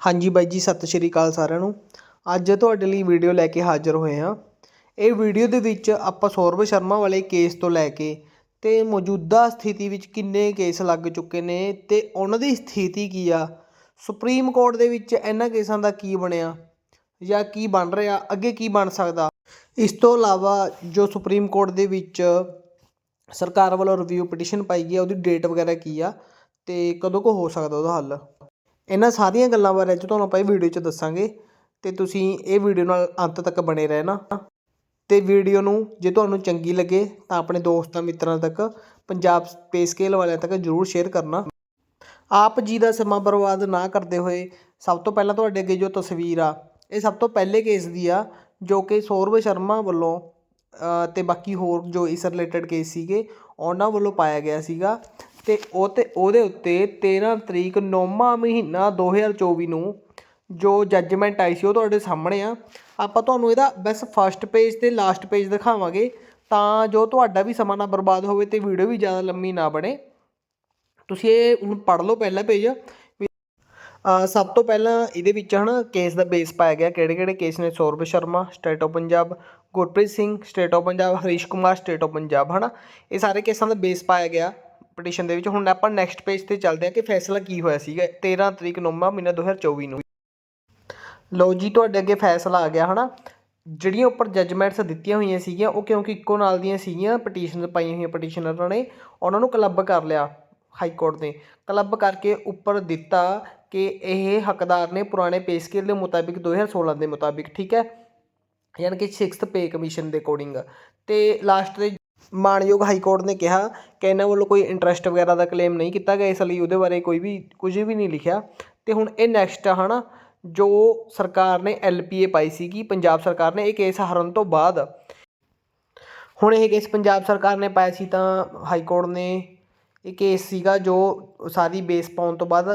ਹਾਂਜੀ ਬਾਈ ਜੀ, ਸਤਿ ਸ਼੍ਰੀ ਅਕਾਲ ਸਾਰਿਆਂ ਨੂੰ। ਅੱਜ ਤੁਹਾਡੇ ਲਈ ਵੀਡੀਓ ਲੈ ਕੇ ਹਾਜ਼ਰ ਹੋਏ ਹਾਂ। ਇਹ ਵੀਡੀਓ ਦੇ ਵਿੱਚ ਆਪਾਂ ਸੌਰਵ ਸ਼ਰਮਾ ਵਾਲੇ ਕੇਸ ਤੋਂ ਲੈ ਕੇ ਤੇ ਮੌਜੂਦਾ ਸਥਿਤੀ ਵਿੱਚ ਕਿੰਨੇ ਕੇਸ ਲੱਗ ਚੁੱਕੇ ਨੇ ਤੇ ਉਹਨਾਂ ਦੀ ਸਥਿਤੀ ਕੀ ਆ, ਸੁਪਰੀਮ ਕੋਰਟ ਦੇ ਵਿੱਚ ਇਹਨਾਂ ਕੇਸਾਂ ਦਾ ਕੀ ਬਣਿਆ ਜਾਂ ਕੀ ਬਣ ਰਿਹਾ, ਅੱਗੇ ਕੀ ਬਣ ਸਕਦਾ। ਇਸ ਤੋਂ ਇਲਾਵਾ ਜੋ ਸੁਪਰੀਮ ਕੋਰਟ ਦੇ ਵਿੱਚ ਸਰਕਾਰ ਵੱਲੋਂ ਰਿਵਿਊ ਪਟੀਸ਼ਨ ਪਾਈ ਗਈ ਆ, ਉਹਦੀ ਡੇਟ ਵਗੈਰਾ ਕੀ ਆ ਤੇ ਕਦੋਂ ਕੋ ਹੋ ਸਕਦਾ ਉਹਦਾ ਹੱਲ? ਇਹਨਾਂ ਸਾਰੀਆਂ ਗੱਲਾਂ ਬਾਰੇ ਅੱਜ ਤੁਹਾਨੂੰ ਆਪਾਂ ਇਹ ਵੀਡੀਓ 'ਚ ਦੱਸਾਂਗੇ ਤੇ ਤੁਸੀਂ ਇਹ ਵੀਡੀਓ ਨਾਲ ਅੰਤ ਤੱਕ ਬਣੇ ਰਹਿਣਾ। ਤੇ ਵੀਡੀਓ ਨੂੰ ਜੇ ਤੁਹਾਨੂੰ ਚੰਗੀ ਲੱਗੇ ਤਾਂ ਆਪਣੇ ਦੋਸਤਾਂ ਮਿੱਤਰਾਂ ਤੱਕ ਪੰਜਾਬ ਪੇ ਸਕੇਲ ਵਾਲਿਆਂ ਤੱਕ ਜਰੂਰ ਸ਼ੇਅਰ ਕਰਨਾ। ਆਪ ਜੀ ਦਾ ਸਮਾਂ ਬਰਬਾਦ ਨਾ ਕਰਦੇ ਹੋਏ ਸਭ ਤੋਂ ਪਹਿਲਾਂ ਤੁਹਾਡੇ ਅੱਗੇ ਜੋ ਤਸਵੀਰ ਆ ਇਹ ਸਭ ਤੋਂ ਪਹਿਲੇ ਕੇਸ ਦੀ ਆ ਜੋ ਕਿ ਸੌਰਵ ਸ਼ਰਮਾ ਵੱਲੋਂ ਅ, ਤੇ ਬਾਕੀ ਹੋਰ ਜੋ ਇਸ ਰਿਲੇਟਡ ਕੇਸ ਸੀਗੇ ਉਹਨਾਂ ਵੱਲੋਂ ਪਾਇਆ ਗਿਆ ਸੀਗਾ। ਅਤੇ ਉਹ ਅਤੇ ਉਹਦੇ ਉੱਤੇ 13 ਤਰੀਕ ਨੌਵਾਂ ਮਹੀਨਾ 2024 ਨੂੰ ਜੋ ਜੱਜਮੈਂਟ ਆਈ ਸੀ ਉਹ ਤੁਹਾਡੇ ਸਾਹਮਣੇ ਆ। ਆਪਾਂ ਤੁਹਾਨੂੰ ਇਹਦਾ ਬਸ ਫਸਟ ਪੇਜ ਅਤੇ ਲਾਸਟ ਪੇਜ ਦਿਖਾਵਾਂਗੇ ਤਾਂ ਜੋ ਤੁਹਾਡਾ ਵੀ ਸਮਾਂ ਨਾ ਬਰਬਾਦ ਹੋਵੇ ਅਤੇ ਵੀਡੀਓ ਵੀ ਜ਼ਿਆਦਾ ਲੰਮੀ ਨਾ ਬਣੇ। ਤੁਸੀਂ ਇਹ ਹੁਣ ਪੜ੍ਹ ਲਓ ਪਹਿਲਾ ਪੇਜ ਅ, ਸਭ ਤੋਂ ਪਹਿਲਾਂ ਇਹਦੇ ਵਿੱਚ ਹਨਾ ਕੇਸ ਦਾ ਬੇਸ ਪਾਇਆ ਗਿਆ ਕਿਹੜੇ ਕਿਹੜੇ ਕੇਸ ਨੇ? Saurav Sharma state of Punjab Gurpreet Singh state of Punjab Harish Kumar state of Punjab ਹਨਾ? ਇਹ ਸਾਰੇ ਕੇਸਾਂ ਦਾ ਬੇਸ ਪਾਇਆ ਗਿਆ। ਪਟੀਸ਼ਨ ਦੇ ਵਿੱਚ। ਹੁਣ ਆਪਾਂ ਨੈਕਸਟ ਪੇਜ ਤੇ ਚੱਲਦੇ ਹਾਂ ਕਿ ਫੈਸਲਾ ਕੀ ਹੋਇਆ ਸੀਗਾ। 13 ਤਰੀਕ 9ਵਾਂ ਮਹੀਨਾ 2024 ਨੂੰ। ਲਓ ਜੀ, ਤੁਹਾਡੇ ਅੱਗੇ ਫੈਸਲਾ ਆ ਗਿਆ, ਹਨਾ? ਜਿਹੜੀਆਂ ਉੱਪਰ ਜੱਜਮੈਂਟਸ ਦਿੱਤੀਆਂ ਹੋਈਆਂ ਸੀਗੀਆਂ, ਉਹ ਕਿਉਂਕਿ ਇੱਕੋ ਨਾਲ ਦੀਆਂ ਸੀਗੀਆਂ ਪਟੀਸ਼ਨ ਪਾਈਆਂ ਹੋਈਆਂ ਪਟੀਸ਼ਨਰਾਂ ਨੇ, ਉਹਨਾਂ ਨੂੰ ਕਲੱਬ ਕਰ ਲਿਆ ਹਾਈ ਕੋਰਟ ਨੇ। ਕਲੱਬ ਕਰਕੇ ਉੱਪਰ ਦਿੱਤਾ ਕਿ ਇਹ ਹੱਕਦਾਰ ਨੇ ਪੁਰਾਣੇ ਪੇ ਸਕੇਲ ਦੇ ਮੁਤਾਬਿਕ 2016 ਦੇ ਮੁਤਾਬਿਕ, ਠੀਕ ਹੈ? ਯਾਨੀ ਕਿ 6th ਪੇ ਕਮਿਸ਼ਨ ਦੇ ਅਕੋਰਡਿੰਗ ਤੇ ਲਾਸਟ ਦੇ ਮਾਣਯੋਗ ਹਾਈ ਕੋਰਟ ਨੇ ਕਿਹਾ ਕਿ ਇਹਨਾਂ ਵੱਲੋਂ ਕੋਈ ਇੰਟਰਸਟ ਵਗੈਰਾ ਦਾ ਕਲੇਮ ਨਹੀਂ ਕੀਤਾ ਗਿਆ, ਇਸ ਲਈ ਉਹਦੇ ਬਾਰੇ ਕੋਈ ਵੀ ਕੁਝ ਵੀ ਨਹੀਂ ਲਿਖਿਆ। ਅਤੇ ਹੁਣ ਇਹ ਨੈਕਸਟ ਆ ਨਾ ਜੋ ਸਰਕਾਰ ਨੇ ਐਲਪੀਏ ਪਾਈ ਸੀਗੀ, ਪੰਜਾਬ ਸਰਕਾਰ ਨੇ ਇਹ ਕੇਸ ਹਾਰਨ ਤੋਂ ਬਾਅਦ। ਹੁਣ ਇਹ ਕੇਸ ਪੰਜਾਬ ਸਰਕਾਰ ਨੇ ਪਾਇਆ ਸੀ ਤਾਂ ਹਾਈ ਕੋਰਟ ਨੇ ਇਹ ਕੇਸ ਸੀਗਾ ਜੋ ਸਾਰੀ ਬੇਸ ਪਾਉਣ ਤੋਂ ਬਾਅਦ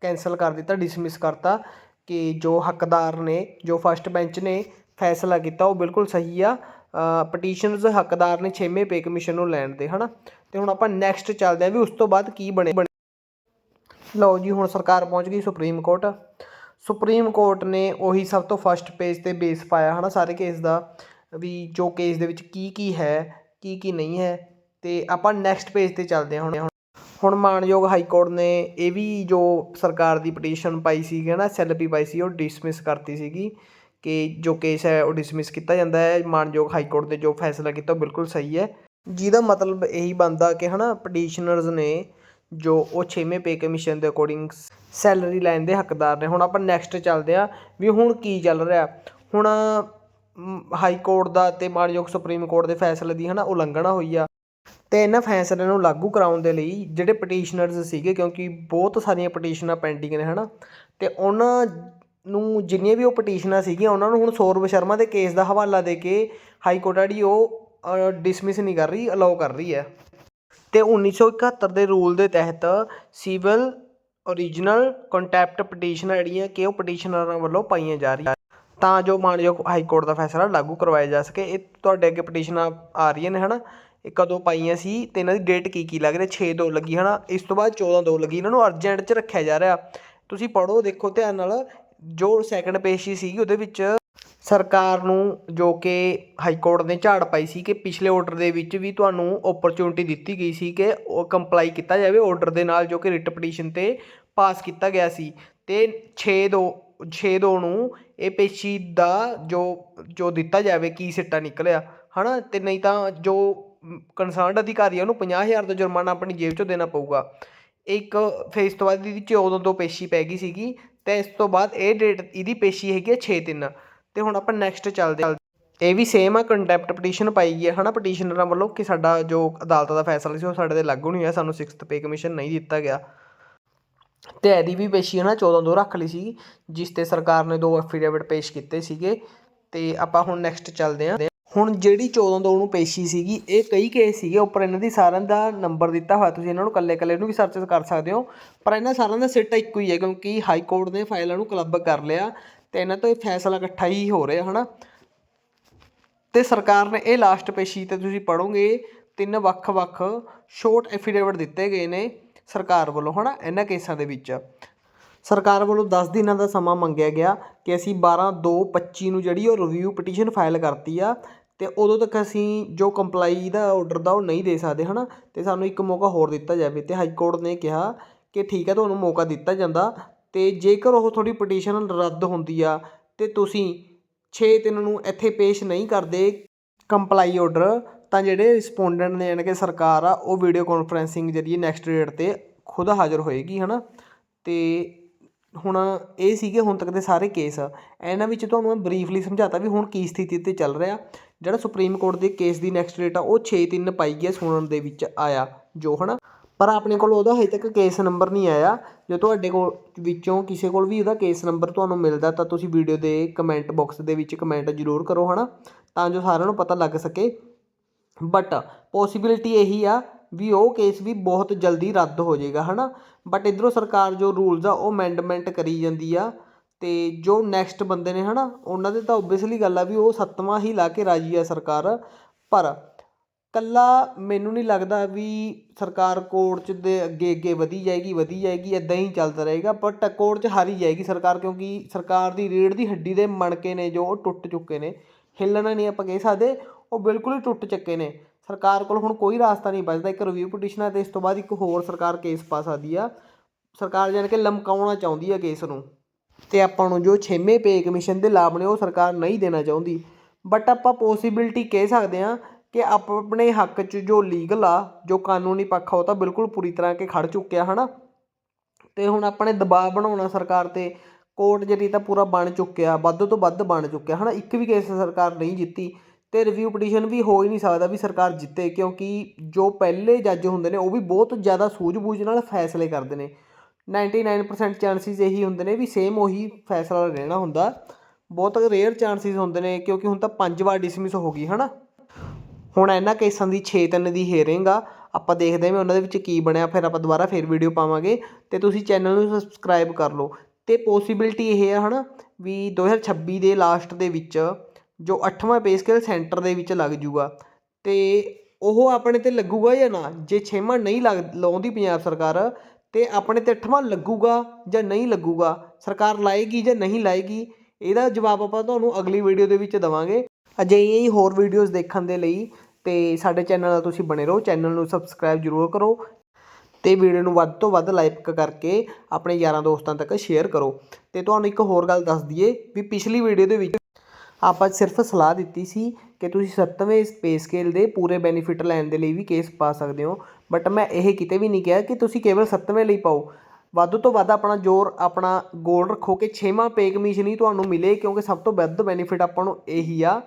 ਕੈਂਸਲ ਕਰ ਦਿੱਤਾ ਡਿਸਮਿਸ ਕਰਤਾ ਕਿ ਜੋ ਹੱਕਦਾਰ ਨੇ, ਜੋ ਫਸਟ ਬੈਂਚ ਨੇ, ਫੈਸਲਾ ਕੀਤਾ, ਉਹ ਬਿਲਕੁਲ ਸਹੀ ਆ। ਪਟੀਸ਼ਨਸ ਹੱਕਦਾਰ ਨੇ 6ਵੇਂ ਪੇ ਕਮਿਸ਼ਨ ਨੂੰ ਲੈਣ ਦੇ, ਹਨਾ? ਤੇ ਹੁਣ ਆਪਾਂ ਨੈਕਸਟ ਚੱਲਦੇ ਆਂ ਵੀ ਉਸ ਤੋਂ ਬਾਅਦ ਕੀ ਬਣੇ ਲਓ ਜੀ, ਹੁਣ ਸਰਕਾਰ ਪਹੁੰਚ ਗਈ ਸੁਪਰੀਮ ਕੋਰਟ। ਸੁਪਰੀਮ ਕੋਰਟ ਨੇ ਉਹੀ ਸਭ ਤੋਂ ਫਸਟ ਪੇਜ ਤੇ ਬੇਸ ਪਾਇਆ, ਹਨਾ, ਸਾਰੇ ਕੇਸ ਦਾ, ਵੀ ਜੋ ਕੇਸ ਦੇ ਵਿੱਚ ਕੀ ਕੀ ਹੈ, ਕੀ ਕੀ ਨਹੀਂ ਹੈ, ਤੇ ਆਪਾਂ ਨੈਕਸਟ ਪੇਜ ਤੇ ਚੱਲਦੇ ਹਾਂ ਹੁਣ। ਹੁਣ ਮਾਨਯੋਗ ਹਾਈ ਕੋਰਟ ਨੇ ਇਹ ਵੀ ਜੋ ਸਰਕਾਰ ਦੀ ਪਟੀਸ਼ਨ ਪਾਈ ਸੀ ਹੈ ਨਾ ਐਸਐਲਪੀ ਪਾਈ ਸੀ, ਉਹ ਡਿਸਮਿਸ ਕਰਤੀ ਸੀਗੀ। ਕਿ ਜੋ ਕੇਸ ਹੈ ਉਹ ਡਿਸਮਿਸ ਕੀਤਾ ਜਾਂਦਾ ਹੈ, ਮਾਨਯੋਗ ਹਾਈ ਕੋਰਟ ਨੇ ਜੋ ਫੈਸਲਾ ਕੀਤਾ ਉਹ ਬਿਲਕੁਲ ਸਹੀ ਹੈ। ਜਿਹਦਾ ਮਤਲਬ ਇਹੀ ਬਣਦਾ ਕਿ ਹਨਾ ਪਟੀਸ਼ਨਰਸ ਨੇ ਜੋ ਉਹ 6ਵੇਂ ਪੇ ਕਮਿਸ਼ਨ ਦੇ ਅਕੋਰਡਿੰਗ ਸੈਲਰੀ ਲੈਣ ਦੇ ਹੱਕਦਾਰ ਨੇ। ਹੁਣ ਆਪਾਂ ਨੈਕਸਟ ਚੱਲਦੇ ਆ ਵੀ ਹੁਣ ਕੀ ਚੱਲ ਰਿਹਾ। ਹੁਣ ਹਾਈ ਕੋਰਟ ਦਾ ਤੇ ਮਾਨਯੋਗ ਸੁਪਰੀਮ ਕੋਰਟ ਦੇ ਫੈਸਲੇ ਦੀ ਹਨਾ ਉਲੰਘਣਾ ਹੋਈ ਆ। ਤੇ ਇਹਨਾਂ ਫੈਸਲਿਆਂ ਨੂੰ ਲਾਗੂ ਕਰਾਉਣ ਦੇ ਲਈ ਜਿਹੜੇ ਪਟੀਸ਼ਨਰਸ ਸੀਗੇ ਕਿਉਂਕਿ ਬਹੁਤ ਸਾਰੀਆਂ ਪਟੀਸ਼ਨਾਂ ਪੈਂਡਿੰਗ ਨੇ ਹਨਾ। ਤੇ ਉਹਨਾਂ ਨੂੰ ਜਿੰਨੀਆਂ ਵੀ ਉਹ ਪਟੀਸ਼ਨਾਂ ਸੀਗੀਆਂ, ਉਹਨਾਂ ਨੂੰ ਹੁਣ ਸੌਰਵ ਸ਼ਰਮਾ ਦੇ ਕੇਸ ਦਾ ਹਵਾਲਾ ਦੇ ਕੇ ਹਾਈ ਕੋਰਟ ਆ ਜਿਹੜੀ ਉਹ ਡਿਸਮਿਸ ਨਹੀਂ ਕਰ ਰਹੀ ਅਲਾਉ ਕਰ ਰਹੀ ਹੈ। ਤੇ 1971 ਦੇ ਰੂਲ ਦੇ ਤਹਿਤ ਸਿਵਲ ਓਰੀਜਨਲ ਕੰਟੈਪਟ ਪਟੀਸ਼ਨਾਂ ਜਿਹੜੀਆਂ ਕਿ ਉਹ ਪਟੀਸ਼ਨਰਾਂ ਵੱਲੋਂ ਪਾਈਆਂ ਜਾ ਰਹੀਆਂ। ਤਾਂ ਜੋ ਮਾਨਯੋਗ ਹਾਈ ਕੋਰਟ ਦਾ ਫੈਸਲਾ ਲਾਗੂ ਕਰਵਾਇਆ ਜਾ ਸਕੇ। ਇਹ ਤੁਹਾਡੇ ਅੱਗੇ ਪਟੀਸ਼ਨਾਂ ਆ ਰਹੀਆਂ ਨੇ, ਹਨਾ? ਇਹ ਕਦੋਂ ਪਾਈਆਂ ਸੀ ਤੇ ਇਹਨਾਂ ਦੀ ਡੇਟ ਕੀ ਕੀ ਲੱਗ ਰਹੀ? 6 ਦੋ ਲੱਗੀ, ਹਨਾ? ਇਸ ਤੋਂ ਬਾਅਦ 14 ਦੋ ਲੱਗੀ। ਇਹਨਾਂ ਨੂੰ ਅਰਜੈਂਟ 'ਚ ਰੱਖਿਆ ਜਾ ਰਿਹਾ। ਤੁਸੀਂ ਪੜੋ ਦੇਖੋ, ਧਿਆਨ ਨਾਲ। ਜੋ ਸੈਕੰਡ ਪੇਸ਼ੀ ਸੀਗੀ, ਉਹਦੇ ਵਿੱਚ ਸਰਕਾਰ ਨੂੰ ਜੋ ਕਿ ਹਾਈ ਕੋਰਟ ਨੇ ਝਾੜ ਪਾਈ ਸੀ ਕਿ ਪਿਛਲੇ ਆਰਡਰ ਦੇ ਵਿੱਚ ਵੀ ਤੁਹਾਨੂੰ ਓਪਰਚੁਨਿਟੀ ਦਿੱਤੀ ਗਈ ਸੀ ਕਿ ਉਹ ਕੰਪਲਾਈ ਕੀਤਾ ਜਾਵੇ ਆਰਡਰ ਦੇ ਨਾਲ ਜੋ ਕਿ ਰਿਟ ਪਟੀਸ਼ਨ ਤੇ ਪਾਸ ਕੀਤਾ ਗਿਆ ਸੀ। ਤੇ 6 ਦੋ 6 ਦੋ ਨੂੰ ਇਹ ਪੇਸ਼ੀ ਦਾ ਜੋ ਜੋ ਦਿੱਤਾ ਜਾਵੇ, ਕੀ ਸਿੱਟਾ ਨਿਕਲਿਆ, ਹਨਾ? ਤੇ ਨਹੀਂ ਤਾਂ ਜੋ ਕੰਸਰਨਡ ਅਧਿਕਾਰੀ ਆ, ਉਹਨੂੰ 50000 ਦਾ ਜੁਰਮਾਨਾ ਆਪਣੀ ਜੇਬ ਚੋਂ ਦੇਣਾ ਪਊਗਾ। ਇੱਕ ਫੇਸ ਤੋਂ ਬਾਅਦ ਇਹਦੀ 14 ਤੋਂ ਪੇਸ਼ੀ ਪੈ ਗਈ ਸੀਗੀ। ਤੇ ਇਸ ਤੋਂ ਬਾਅਦ ਇਹ ਡੇਟ ਇਹਦੀ ਪੇਸ਼ੀ ਹੈਗੀ ਹੈ 6 ਤਿੰਨ ਤੇ ਹੁਣ ਆਪਾਂ ਨੈਕਸਟ ਚੱਲਦੇ ਹਾਂ। ਇਹ ਵੀ ਸੇਮ ਆ ਕੰਟੈਂਪਟ ਪਟੀਸ਼ਨ ਪਾਈ ਗਈ ਹੈ ਹਨਾ? ਪਟੀਸ਼ਨਰਾਂ ਵੱਲੋਂ ਕਿ ਸਾਡਾ ਜੋ ਅਦਾਲਤ ਦਾ ਫੈਸਲਾ ਸੀ, ਉਹ ਸਾਡੇ ਤੇ ਲਾਗੂ ਨਹੀਂ ਹੋਇਆ, ਸਾਨੂੰ 6th ਪੇ ਕਮਿਸ਼ਨ ਨਹੀਂ ਦਿੱਤਾ ਗਿਆ। ਤੇ ਇਹਦੀ ਵੀ ਪੇਸ਼ੀ ਹੈ ਨਾ 14 ਦੋ ਰੱਖ ਲਈ ਸੀ ਜਿਸ ਤੇ ਸਰਕਾਰ ਨੇ ਦੋ ਐਫੀਡੇਵਿਟ ਪੇਸ਼ ਕੀਤੇ ਸੀਗੇ। ਤੇ ਆਪਾਂ ਹੁਣ ਨੈਕਸਟ ਚੱਲਦੇ ਹਾਂ। ਹੁਣ ਜਿਹੜੀ 14 ਦੋ ਨੂੰ ਪੇਸ਼ੀ ਸੀਗੀ, ਇਹ ਕਈ ਕੇਸ ਸੀਗੇ, ਉੱਪਰ ਇਹਨਾਂ ਦੀ ਸਾਰਿਆਂ ਦਾ ਨੰਬਰ ਦਿੱਤਾ ਹੋਇਆ, ਤੁਸੀਂ ਇਹਨਾਂ ਨੂੰ ਕੱਲੇ ਕੱਲੇ ਨੂੰ ਵੀ ਸਰਚ ਕਰ ਸਕਦੇ ਹੋ, ਪਰ ਇਹਨਾਂ ਸਾਰਿਆਂ ਦਾ ਸਿੱਟਾ ਇੱਕੋ ਹੀ ਹੈ, ਕਿਉਂਕਿ ਹਾਈ ਕੋਰਟ ਨੇ ਫਾਈਲਾਂ ਨੂੰ ਕਲੱਬ ਕਰ ਲਿਆ ਤੇ ਇਹਨਾਂ ਤੋਂ ਇਹ ਫੈਸਲਾ ਇਕੱਠਾ ਹੀ ਹੋ ਰਿਹਾ, ਹਨਾ? ਤੇ ਸਰਕਾਰ ਨੇ ਇਹ ਲਾਸਟ ਪੇਸ਼ੀ ਤੇ ਤੁਸੀਂ ਪੜੋਗੇ ਤਿੰਨ ਵੱਖ-ਵੱਖ ਸ਼ੋਰਟ ਐਫੀਡੇਵਿਟ ਦਿੱਤੇ ਗਏ ਨੇ ਸਰਕਾਰ ਵੱਲੋਂ, ਹਨਾ, ਇਹਨਾਂ ਕੇਸਾਂ ਦੇ ਵਿੱਚ। ਸਰਕਾਰ ਵੱਲੋਂ 10 ਦਿਨਾਂ ਦਾ ਸਮਾਂ ਮੰਗਿਆ ਗਿਆ ਕਿ ਅਸੀਂ 12 2 25 ਨੂੰ ਜਿਹੜੀ ਉਹ ਰਿਵਿਊ ਪਟੀਸ਼ਨ ਫਾਈਲ ਕਰਤੀ ਆ ਅਤੇ ਉਦੋਂ ਤੱਕ ਅਸੀਂ ਜੋ ਕੰਪਲਾਈ ਦਾ ਔਡਰ ਦਾ ਉਹ ਨਹੀਂ ਦੇ ਸਕਦੇ ਹੈ ਨਾ ਅਤੇ ਸਾਨੂੰ ਇੱਕ ਮੌਕਾ ਹੋਰ ਦਿੱਤਾ ਜਾਵੇ ਅਤੇ ਹਾਈ ਕੋਰਟ ਨੇ ਕਿਹਾ ਕਿ ਠੀਕ ਹੈ, ਤੁਹਾਨੂੰ ਮੌਕਾ ਦਿੱਤਾ ਜਾਂਦਾ ਅਤੇ ਜੇਕਰ ਉਹ ਤੁਹਾਡੀ ਪਟੀਸ਼ਨ ਰੱਦ ਹੁੰਦੀ ਆ ਅਤੇ ਤੁਸੀਂ ਛੇ ਤਿੰਨ ਨੂੰ ਇੱਥੇ ਪੇਸ਼ ਨਹੀਂ ਕਰਦੇ ਕੰਪਲਾਈ ਔਡਰ ਤਾਂ ਜਿਹੜੇ ਰਿਸਪੋਂਡੈਂਟ ਨੇ ਯਾਨੀ ਕਿ ਸਰਕਾਰ ਆ, ਉਹ ਵੀਡੀਓ ਕਾਨਫਰੈਂਸਿੰਗ ਜਰੀਏ ਨੈਕਸਟ ਡੇਟ ਤੇ ਖੁਦ ਹਾਜ਼ਰ ਹੋਏਗੀ ਹੈ ਨਾ ਅਤੇ ਹੁਣ ਇਹ ਸੀਗੇ ਹੁਣ ਤੱਕ ਦੇ ਸਾਰੇ ਕੇਸ। ਇਹਨਾਂ ਵਿੱਚ ਤੁਹਾਨੂੰ ਮੈਂ ਬਰੀਫਲੀ ਸਮਝਾਤਾ ਵੀ ਹੁਣ ਕੀ ਸਥਿਤੀ ਤੇ ਚੱਲ ਰਿਹਾ। ਜਿਹੜਾ ਸੁਪਰੀਮ ਕੋਰਟ ਦੇ ਕੇਸ ਦੀ ਨੈਕਸਟ ਡੇਟ ਆ, ਉਹ 6 ਤਿੰਨ ਪਾਈ ਗਿਆ ਸੁਣਨ ਦੇ ਵਿੱਚ ਆਇਆ ਜੋ, ਹਨਾ? ਪਰ ਆਪਣੇ ਕੋਲ ਉਹਦਾ ਹਜੇ ਤੱਕ ਕੇਸ ਨੰਬਰ ਨਹੀਂ ਆਇਆ। ਜੇ ਤੁਹਾਡੇ ਕੋਲ ਵਿੱਚੋਂ ਕਿਸੇ ਕੋਲ ਵੀ ਉਹਦਾ ਕੇਸ ਨੰਬਰ ਤੁਹਾਨੂੰ ਮਿਲਦਾ, ਤਾਂ ਤੁਸੀਂ ਵੀਡੀਓ ਦੇ ਕਮੈਂਟ ਬਾਕਸ ਦੇ ਵਿੱਚ ਕਮੈਂਟ ਜ਼ਰੂਰ ਕਰੋ, ਹਨਾ? ਤਾਂ ਜੋ ਸਾਰਿਆਂ ਨੂੰ ਪਤਾ ਲੱਗ ਸਕੇ। ਬਟ ਪੋਸੀਬਿਲਿਟੀ ਇਹੀ ਆ ਵੀ ਉਹ ਕੇਸ ਵੀ ਬਹੁਤ ਜਲਦੀ ਰੱਦ ਹੋ ਜਾਏਗਾ, ਹਨਾ? ਬਟ ਇੱਧਰੋਂ ਸਰਕਾਰ ਜੋ ਰੂਲਸ ਆ, ਉਹ ਅਮੈਂਡਮੈਂਟ ਕਰੀ ਜਾਂਦੀ ਆ ਅਤੇ ਜੋ ਨੈਕਸਟ ਬੰਦੇ ਨੇ ਹੈ ਨਾ ਉਹਨਾਂ ਦੇ ਤਾਂ ਓਬਵੀਅਸਲੀ ਗੱਲ ਆ ਵੀ ਉਹ ਸੱਤਵਾਂ ਹੀ ਲਾ ਕੇ ਰਾਜੀ ਆ ਸਰਕਾਰ। ਪਰ ਕੱਲਾ ਮੈਨੂੰ ਨਹੀਂ ਲੱਗਦਾ ਵੀ ਸਰਕਾਰ ਕੋਰਟ 'ਚ ਦੇ ਅੱਗੇ ਅੱਗੇ ਵਧੀ ਜਾਏਗੀ ਵਧੀ ਜਾਏਗੀ ਇਦਾਂ ਹੀ ਚੱਲਦਾ ਰਹੇਗਾ। ਬਟ ਕੋਰਟ 'ਚ ਹਾਰੀ ਜਾਏਗੀ ਸਰਕਾਰ, ਕਿਉਂਕਿ ਸਰਕਾਰ ਦੀ ਰੀੜ ਦੀ ਹੱਡੀ ਦੇ ਮਣਕੇ ਨੇ ਜੋ ਉਹ ਟੁੱਟ ਚੁੱਕੇ ਨੇ। ਹਿੱਲਣਾ ਨਹੀਂ ਆਪਾਂ ਕਹਿ ਸਕਦੇ, ਉਹ ਬਿਲਕੁਲ ਹੀ ਟੁੱਟ ਚੁੱਕੇ ਨੇ। ਸਰਕਾਰ ਕੋਲ ਹੁਣ ਕੋਈ ਰਾਸਤਾ ਨਹੀਂ ਬਚਦਾ। ਇੱਕ ਰਿਵਿਊ ਪਟੀਸ਼ਨ ਹੈ ਤੇ ਇਸ ਤੋਂ ਬਾਅਦ ਇੱਕ ਹੋਰ ਸਰਕਾਰ ਕੇਸ ਪਾ ਸਕਦੀ ਆ। ਸਰਕਾਰ ਜਾਨ ਕੇ ਲਮਕਾਉਣਾ ਚਾਹੁੰਦੀ ਆ ਕੇਸ ਨੂੰ। ਤੇ ਆਪਾਂ ਨੂੰ ਜੋ ਛੇਵੇਂ ਪੇ ਕਮਿਸ਼ਨ ਦੇ ਲਾਭ ਨੇ ਉਹ ਸਰਕਾਰ ਨਹੀਂ ਦੇਣਾ ਚਾਹੁੰਦੀ। ਬਟ ਆਪਾਂ ਪੋਸੀਬਿਲਿਟੀ ਕਹਿ ਸਕਦੇ ਆ ਕਿ ਆਪ ਆਪਣੇ ਹੱਕ 'ਚ ਜੋ ਲੀਗਲ ਆ, ਜੋ ਕਾਨੂੰਨੀ ਪੱਖ ਆ, ਉਹ ਤਾਂ ਬਿਲਕੁਲ ਪੂਰੀ ਤਰ੍ਹਾਂ ਕੇ ਖੜ ਚੁੱਕਿਆ, ਹਨਾ? ਤੇ ਹੁਣ ਆਪਣੇ ਦਬਾਅ ਬਣਾਉਣਾ ਸਰਕਾਰ ਤੇ ਕੋਰਟ ਜਿਹੜੀ ਤਾਂ ਪੂਰਾ ਬਣ ਚੁੱਕਿਆ, ਵੱਧ ਤੋਂ ਵੱਧ ਬਣ ਚੁੱਕਿਆ, ਹਨਾ? ਇੱਕ ਵੀ ਕੇਸ ਸਰਕਾਰ ਨਹੀਂ ਜਿੱਤੀ। ਅਤੇ ਰਿਵਿਊ ਪਟੀਸ਼ਨ ਵੀ ਹੋ ਹੀ ਨਹੀਂ ਸਕਦਾ ਵੀ ਸਰਕਾਰ ਜਿੱਤੇ, ਕਿਉਂਕਿ ਜੋ ਪਹਿਲੇ ਜੱਜ ਹੁੰਦੇ ਨੇ, ਉਹ ਵੀ ਬਹੁਤ ਜ਼ਿਆਦਾ ਸੂਝ-ਬੂਝ ਨਾਲ ਫੈਸਲੇ ਕਰਦੇ ਨੇ। 99% ਚਾਂਸਿਸ ਇਹੀ ਹੁੰਦੇ ਨੇ ਵੀ ਸੇਮ ਉਹੀ ਫੈਸਲਾ ਰਹਿਣਾ ਹੁੰਦਾ। ਬਹੁਤ ਰੇਅਰ ਚਾਂਸਿਸ ਹੁੰਦੇ ਨੇ, ਕਿਉਂਕਿ ਹੁਣ ਤਾਂ ਪੰਜ ਵਾਰ ਡਿਸਮਿਸ ਹੋ ਗਈ, ਹਨਾ? ਹੁਣ ਇਹਨਾਂ ਕੇਸਾਂ ਦੀ 6 ਤਿੰਨ ਦੀ ਹੇਅਰਿੰਗ ਆ, ਆਪਾਂ ਦੇਖਦੇ ਹਾਂ ਵੀ ਉਹਨਾਂ ਦੇ ਵਿੱਚ ਕੀ ਬਣਿਆ, ਫਿਰ ਆਪਾਂ ਦੁਬਾਰਾ ਫਿਰ ਵੀਡੀਓ ਪਾਵਾਂਗੇ। ਤੇ ਤੁਸੀਂ ਚੈਨਲ ਨੂੰ ਸਬਸਕ੍ਰਾਈਬ ਕਰ ਲਓ। ਤੇ ਪੋਸੀਬਿਲਿਟੀ ਇਹ ਆ, ਹਨਾ, ਵੀ 2026 ਦੇ ਲਾਸਟ ਦੇ ਵਿੱਚ ਜੋ 8ਵਾਂ ਪੇ ਸਕੇਲ ਸੈਂਟਰ ਦੇ ਵਿੱਚ ਲੱਗ ਜੂਗਾ, ਤੇ ਉਹ ਆਪਣੇ ਤੇ ਲੱਗੂਗਾ ਜਾਂ ਨਾ? ਜੇ 6ਵਾਂ ਨਹੀਂ ਲੱਗ, ਲਾਉਂਦੀ ਪੰਜਾਬ ਸਰਕਾਰ, ਤੇ ਆਪਣੇ ਤੇ 8ਵਾਂ ਲੱਗੂਗਾ ਜਾਂ ਨਹੀਂ ਲੱਗੂਗਾ? ਸਰਕਾਰ ਲਾਏਗੀ ਜਾਂ ਨਹੀਂ ਲਾਏਗੀ? ਇਹਦਾ ਜਵਾਬ ਆਪਾਂ ਤੁਹਾਨੂੰ ਅਗਲੀ ਵੀਡੀਓ ਦੇ ਵਿੱਚ ਦਵਾਂਗੇ। ਅਜਿਹੀਆਂ ਹੀ ਹੋਰ ਵੀਡੀਓਜ਼ ਦੇਖਣ ਦੇ ਲਈ ਤੇ ਸਾਡੇ ਚੈਨਲ ਨਾਲ ਤੁਸੀਂ ਬਣੇ ਰਹੋ। ਚੈਨਲ ਨੂੰ ਸਬਸਕ੍ਰਾਈਬ ਜ਼ਰੂਰ ਕਰੋ ਤੇ ਵੀਡੀਓ ਨੂੰ ਵੱਧ ਤੋਂ ਵੱਧ ਲਾਈਕ ਕਰਕੇ ਆਪਣੇ ਯਾਰਾਂ ਦੋਸਤਾਂ ਤੱਕ ਸ਼ੇਅਰ ਕਰੋ। ਤੇ ਤੁਹਾਨੂੰ ਇੱਕ ਹੋਰ ਗੱਲ ਦੱਸ ਦਈਏ ਵੀ ਪਿਛਲੀ ਵੀਡੀਓ ਦੇ ਵਿੱਚ ਆਪਾਂ ਸਿਰਫ ਸਲਾਹ ਦਿੱਤੀ ਸੀ ਕਿ ਤੁਸੀਂ ਸੱਤਵੇਂ ਪੇ ਸਕੇਲ ਦੇ ਪੂਰੇ ਬੈਨੀਫਿਟ ਲੈਣ ਦੇ ਲਈ ਵੀ ਕੇਸ ਪਾ ਸਕਦੇ ਹੋ। ਬਟ ਮੈਂ ਇਹ ਕਿਤੇ ਵੀ ਨਹੀਂ ਕਿਹਾ ਕਿ ਤੁਸੀਂ ਕੇਵਲ ਸੱਤਵੇਂ ਲਈ ਪਾਓ। ਵੱਧ ਤੋਂ ਵੱਧ ਆਪਣਾ ਜ਼ੋਰ, ਆਪਣਾ ਗੋਲ ਰੱਖੋ ਕਿ ਛੇਵਾਂ ਪੇ ਕਮਿਸ਼ਨ ਹੀ ਤੁਹਾਨੂੰ ਮਿਲੇ ਕਿਉਂਕਿ ਸਭ ਤੋਂ ਵੱਧ ਬੈਨੀਫਿਟ ਆਪਾਂ ਨੂੰ ਇਹੀ ਆ।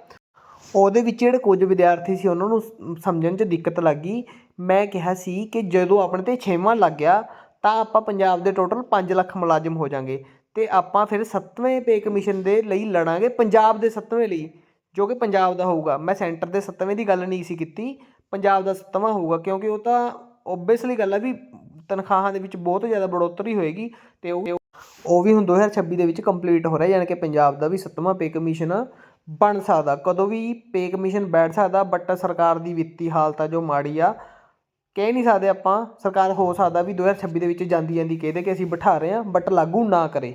ਉਹਦੇ ਵਿੱਚ ਜਿਹੜੇ ਕੁਝ ਵਿਦਿਆਰਥੀ ਸੀ ਉਹਨਾਂ ਨੂੰ ਸਮਝਣ 'ਚ ਦਿੱਕਤ ਲੱਗੀ ਮੈਂ ਕਿਹਾ ਸੀ ਕਿ ਜਦੋਂ ਆਪਣੇ ਤੇ ਛੇਵਾਂ ਲੱਗ ਗਿਆ ਤਾਂ ਆਪਾਂ ਪੰਜਾਬ ਦੇ ਟੋਟਲ 5 ਲੱਖ ਮੁਲਾਜ਼ਮ ਹੋ ਜਾਾਂਗੇ। ਤੇ ਆਪਾਂ ਫਿਰ ਸੱਤਵੇਂ ਪੇ ਕਮਿਸ਼ਨ ਦੇ ਲਈ ਲੜਾਂਗੇ, ਪੰਜਾਬ ਦੇ ਸੱਤਵੇਂ ਲਈ, ਜੋ ਕਿ ਪੰਜਾਬ ਦਾ ਹੋਊਗਾ। ਮੈਂ ਸੈਂਟਰ ਦੇ ਸੱਤਵੇਂ ਦੀ ਗੱਲ ਨਹੀਂ ਸੀ ਕੀਤੀ। ਪੰਜਾਬ ਦਾ ਸੱਤਵਾਂ ਹੋਊਗਾ, ਕਿਉਂਕਿ ਉਹ ਤਾਂ ਓਬਵੀਅਸਲੀ ਗੱਲ ਆ ਵੀ ਤਨਖਾਹਾਂ ਦੇ ਵਿੱਚ ਬਹੁਤ ਜ਼ਿਆਦਾ ਬੜੋਤਰੀ ਹੋਏਗੀ ਤੇ ਉਹ ਉਹ ਵੀ ਹੁਣ 2026 ਦੇ ਵਿੱਚ ਕੰਪਲੀਟ ਹੋ ਰਿਹਾ, ਯਾਨੀ ਕਿ ਪੰਜਾਬ ਦਾ ਵੀ ਸੱਤਵਾਂ ਪੇ ਕਮਿਸ਼ਨ ਬਣ ਸਕਦਾ। ਕਦੋਂ ਵੀ ਪੇ ਕਮਿਸ਼ਨ ਬੈਠ ਸਕਦਾ ਬਟ ਸਰਕਾਰ ਦੀ ਵਿੱਤੀ ਹਾਲਤ ਆ ਜੋ ਮਾੜੀ ਆ, ਕਹਿ ਨਹੀਂ ਸਕਦੇ ਆਪਾਂ। ਸਰਕਾਰ ਹੋ ਸਕਦਾ ਵੀ 2026 ਦੇ ਵਿੱਚ ਜਾਂਦੀ ਜਾਂਦੀ ਕਹਦੇ ਕਿ ਅਸੀਂ ਬਿਠਾ ਰਹੇ ਹਾਂ ਬਟ ਲਾਗੂ ਨਾ ਕਰੇ।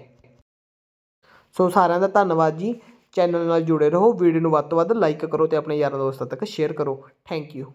ਸੋ ਸਾਰਿਆਂ ਦਾ ਧੰਨਵਾਦ ਜੀ। ਚੈਨਲ ਨਾਲ ਜੁੜੇ ਰਹੋ। ਵੀਡੀਓ ਨੂੰ ਵੱਧ ਤੋਂ ਵੱਧ ਲਾਈਕ ਕਰੋ ਅਤੇ ਆਪਣੇ ਯਾਰਾਂ ਦੋਸਤਾਂ ਤੱਕ ਸ਼ੇਅਰ ਕਰੋ। Thank you